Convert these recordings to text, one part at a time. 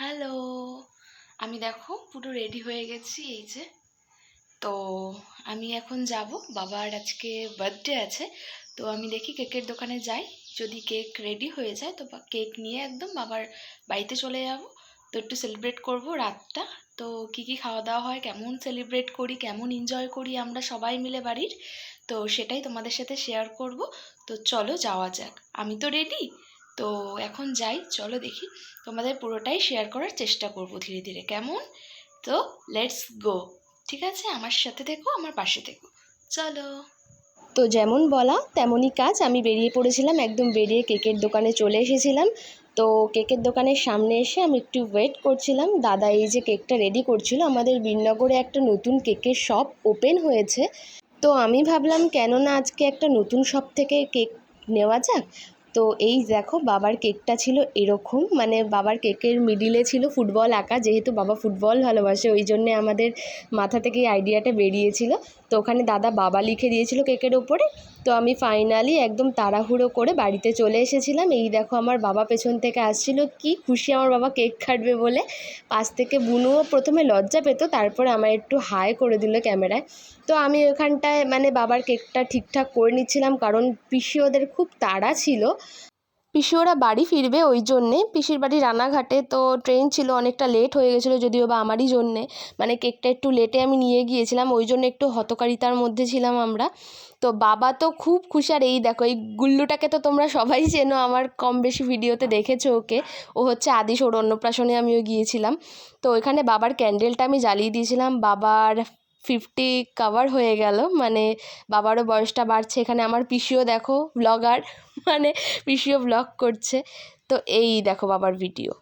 Hello, আমি দেখো পুরো রেডি হয়ে গেছি, এই যে। তো আমি এখন যাব, বাবার আজকে বার্থডে আছে, তো আমি দেখি কেকের দোকানে যাই। যদি কেক রেডি হয়ে যায়, তো কেক নিয়ে একদম বাবার বাড়িতে চলে যাব। তো একটু সেলিব্রেট করব রাতটা। তো কি কি খাওয়া দাওয়া হয়, কেমন সেলিব্রেট করি, কেমন এনজয় করি আমরা সবাই মিলে বাড়ির, তো সেটাই তোমাদের সাথে শেয়ার করব। তো চলো যাওয়া যাক। আমি তো রেডি তো এখন যাই, চলো দেখি। তোমাদের পুরোটাই শেয়ার করার চেষ্টা করব ধীরে ধীরে, কেমন? তো লেটস গো ঠিক আছে? আমার সাথে থেকো, আমার পাশে থেকো। চলো। তো যেমন বলা, তেমনই কাজ। আমি বেরিয়ে পড়েছিলাম, একদম বেরিয়ে কেকের দোকানে চলে এসেছিলাম। তো কেকের দোকানের সামনে এসে আমি একটু ওয়েট করছিলাম। দাদা এই যে কেকটা রেডি করছিল, আমাদের বীরনগরে একটা নতুন কেকের শপ ওপেন হয়েছে। তো আমি ভাবলাম কেন না আজকে একটা নতুন শপ থেকে কেক নেওয়া যাক। তো এই দেখো বাবার কেকটা ছিল এরকম মানে বাবার কেকের মিডিলে ছিল ফুটবল আঁকা, যেহেতু বাবা ফুটবল ভালোবাসে, ওই জন্যে আমাদের মাথা থেকে আইডিয়াটা বেরিয়েছিল। তো ওখানে দাদা বাবা লিখে দিয়েছিল কেকের ওপরে, তো আমি ফাইনালি একদম তাড়াহুড়ো করে বাড়িতে চলে এসেছিলাম। এই দেখো আমার বাবা পেছন থেকে আসছিল, কি খুশি আমার বাবা কেক কাটবে বলে। পাশ থেকে বুনুও প্রথমে লজ্জা পেত, তারপরে আমার একটু হাই করে দিল ক্যামেরায়। তো আমি ওখানটায় মানে বাবার কেকটা ঠিকঠাক করে নিচ্ছিলাম, কারণ পিসি ওদের খুব তাড়া ছিল। পিসি ওরা বাড়ি ফিরবে ওই জন্যে। পিসির বাড়ি রানাঘাটে, তো ট্রেন ছিল অনেকটা লেট হয়ে গেছিল যদিও বা আমারই জন্যে। মানে কেকটা একটু লেটে আমি নিয়ে গিয়েছিলাম, ওই জন্য একটু হতকারিতার মধ্যে ছিলাম আমরা। তো বাবা তো খুব খুশি, আর এই দেখো, এই গুল্লুটাকে তো তোমরা সবাই চেনো, আমার কম বেশি ভিডিওতে দেখেছ ওকে। ও হচ্ছে আদিস ওর অন্নপ্রাশনে আমিও গিয়েছিলাম। তো ওইখানে বাবার ক্যান্ডেলটা আমি জ্বালিয়ে দিয়েছিলাম, বাবার ফিফটি কাভার হয়ে গেল। মানে বাবারও বয়সটা বাড়ছে। এখানে আমার পিসিও দেখো ব্লগার মানে পিসিও ব্লগ করছে। তো এই দেখো বাবার ভিডিও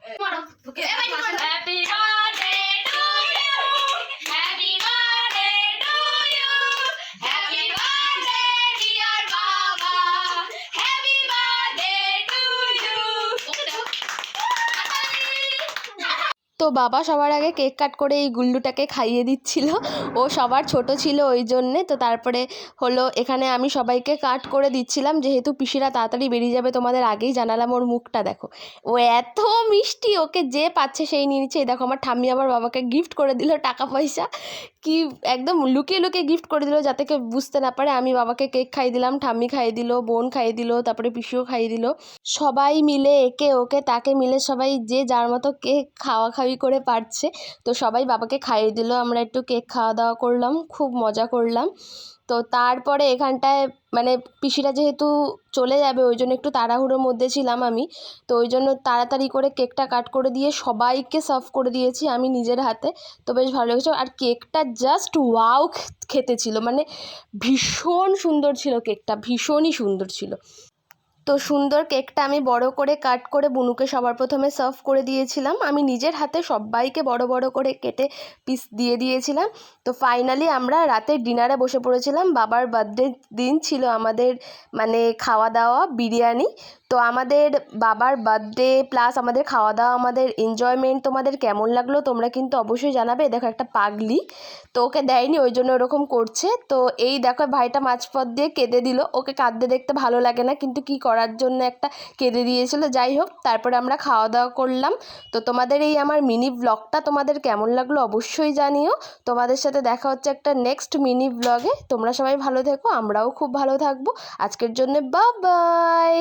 তো বাবা সবার আগে কেক কাট করে এই গুল্লুটাকে খাইয়ে দিচ্ছিল। ও সবার ছোট ছিল ওই জন্যে। তো তারপরে হলো এখানে আমি সবাইকে কাট করে দিচ্ছিলাম। যেহেতু পিসিরা তাড়াতাড়ি বেরিয়ে যাবে, তোমাদের আগেই জানালাম ওর মুখটা, দেখো। ও এত মিষ্টি, ওকে যে পাচ্ছে সেই নিয়ে নিচ্ছে। দেখো, আমার ঠাম্মি আবার বাবাকে গিফট করে দিল টাকা পয়সা। কি একদম লুকিয়ে লুকিয়ে গিফট করে দিল যাতে কেউ বুঝতে না পারে। আমি বাবাকে কেক খাইয়ে দিলাম, ঠাম্মি খাইয়ে দিল, বোন খাইয়ে দিল, তারপরে পিসিও খাইয়ে দিল। সবাই মিলে একে ওকে তাকে মিলে সবাই যে যার মতো কেক খাওয়া খাওয়ি করে পারছে, তো সবাই বাবাকে খাইয়ে দিল। আমরা একটু কেক খাওয়া দাওয়া করলাম, খুব মজা করলাম। তো তারপরে এখানটায় মানে পিসিরা যেহেতু চলে যাবে, ওই জন্য একটু তাড়াহুড়োর মধ্যে ছিলাম আমি। তো ওই জন্য তাড়াতাড়ি করে কেকটা কাট করে দিয়ে সবাইকে সার্ভ করে দিয়েছি আমি নিজের হাতে। তো বেশ ভালো লেগেছে। আর কেকটা জাস্ট ওয়াও খেতে ছিল মানে ভীষণ সুন্দর ছিল কেকটা, ভীষণই সুন্দর ছিল। তো সুন্দর কেকটা আমি বড় করে কাট করে বুনুকে সবার প্রথমে সার্ভ করে দিয়েছিলাম। আমি নিজের হাতে সবাইকে বড় বড় করে কেটে পিস দিয়ে দিয়েছিলাম। তো ফাইনালি আমরা রাতে ডিনারে বসে পড়েছিলাম। বাবার বার্থডে দিন ছিল আমাদের মানে খাওয়া দাওয়া, বিরিয়ানি। তো আমাদের বাবার বার্থডে প্লাস আমাদের খাওয়া দাওয়া আমাদের এনজয়মেন্ট তোমাদের কেমন লাগল তোমরা কিন্তু অবশ্যই জানাবে। দেখো একটা পাগলি, তো ওকে দেয়নি, ওই জন্য ওরকম করছে। তো এই দেখো ভাইটা মাঝপথ দিয়ে কেঁদে দিল। ওকে কাঁদতে দেখতে ভালো লাগে না, কিন্তু কি করার জন্য একটা কেঁদে দিয়েছিল। যাই হোক, তারপরে আমরা খাওয়া দাওয়া করলাম। তো তোমাদের এই আমার মিনি ব্লগটা তোমাদের কেমন লাগল অবশ্যই জানিও। তোমাদের সাথে দেখা হচ্ছে একটা নেক্সট মিনি ব্লগে তোমরা সবাই ভালো থেকো, আমরাও খুব ভালো থাকব। আজকের জন্য বা বাই